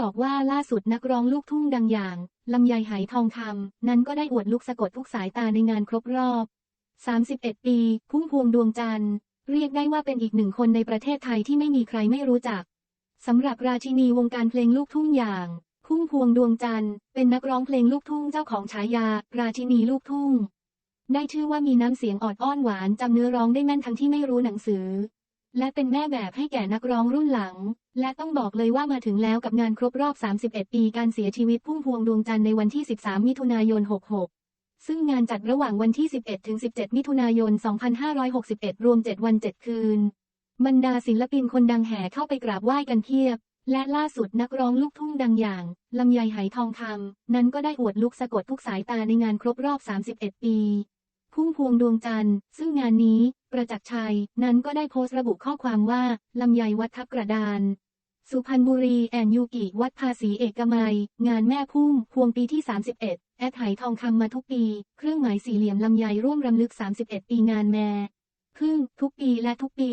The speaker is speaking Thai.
บอกว่าล่าสุดนักร้องลูกทุ่งดังอย่างลำไยไหทองคำนั้นก็ได้อวดลุกสะกดทุกสายตาในงานครบรอบ 31 ปี พุ่มพวงดวงจันทร์เรียกได้ว่าเป็นอีกหนึ่งคนในประเทศไทยที่ไม่มีใครไม่รู้จักสำหรับราชินีวงการเพลงลูกทุ่งอย่าง พุ่มพวงดวงจันทร์เป็นนักร้องเพลงลูกทุ่งเจ้าของฉายา ราชินีลูกทุ่งได้ชื่อว่ามีน้ำเสียงออดอ้อนหวานจำเนื้อร้องได้แม่นทั้งที่ไม่รู้หนังสือ และเป็นแม่แบบให้แก่นักร้องรุ่นหลัง และต้องบอกเลยว่ามาถึงแล้วกับงานครบรอบ 31 ปีการเสียชีวิตพุ่มพวงดวงจันทร์ในวันที่ 13 มิถุนายน 66ซึ่งงานจัดระหว่างวันที่ 11 ถึง 17 มิถุนายน 2561 รวม 7 วัน 7 คืน บรรดาศิลปินคนดังแห่เข้าไปกราบไหว้กันเพียบ และล่าสุดนักร้องลูกทุ่งดังอย่าง ลำไยไหทองคำนั้นก็ได้อวดลุกสะกดทุกสายตาในงานครบรอบ 31 ปี พุ่มพวงดวงจันทร์ ซึ่งงานนี้ ประจักษ์ชัย นั้นก็ได้โพสต์ระบุข้อความว่า ลำไยวัดทับกระดาน สุพรรณบุรีแอนยูกิ วัดภาษีเอกมัย งานแม่พุ่มพวงปีที่ 31 แอดไหทองคำมาทุกปี เครื่องหมายสี่เหลี่ยมลำไยร่วมรำลึก 31 ปีงานแม่ พึ่ง ทุกปีและทุกปี